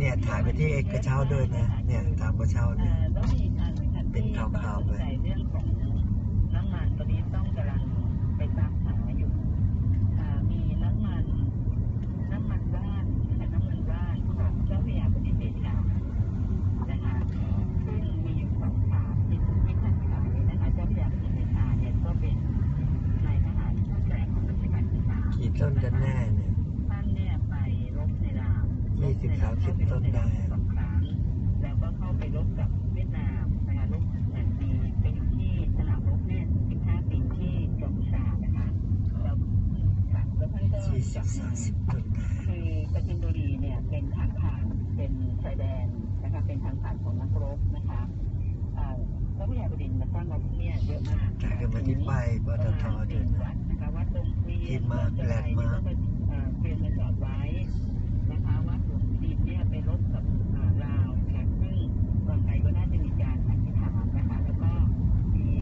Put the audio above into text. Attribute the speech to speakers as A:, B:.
A: เอกระเช้าด้วยเนี่ยเนี่ยตามกระเช้า
B: เอ่
A: เนี่ย
B: อแล้วมีอีกอันหนึ่งค่ะ
A: เป็น
B: ที่
A: ขาวๆไป
B: ต้องสนใจเรื่องของน้ำมันตอนนี้ต้องกำลังไปตามหาอยู่อ่ามีน้ำมันน้ำมันว่านค่ะน้ำมันว่านของเจ้าพระยาบดินเดชานะคะซึ่งมีอยู่สองถาดที่ที่ท่านขายนะคะเจ้าพระยาบดินเดชาเนี่ยก็เป็นนายทหารผู้แกร่งของรัชกาลที่สาม
A: กี่ต้นกันแน่เนี่ย
B: ท่านเนี่ยไปรบในลาว
A: ยี่สิบสามสิบต้นได้
B: สองครั้งแล้วก็เข้าไปรบกับเวียดนามนะคะรบหนึ่งปีไปอยู่ที่สนามรบเนี่ยสิบห้าปีที่กัมพูชานะคะแล้วแล้วท่านก็
A: สี่สิบสา
B: ม
A: สิบต้นได้
B: คือปราจินบุรีเนี่ยเป็นทางผ่านเป็นชายแดนนะคะเป็นทางผ่านของนักรบนะคะอ่อพระพุทธบดินทร์มาสร้างวัดที่เนี่ยเยอะมาก
A: จากเดิมมาที่ป้ายปตทเดิน
B: นะคะวัดตรงเกวียน
A: ที่มาร์คแลมาร์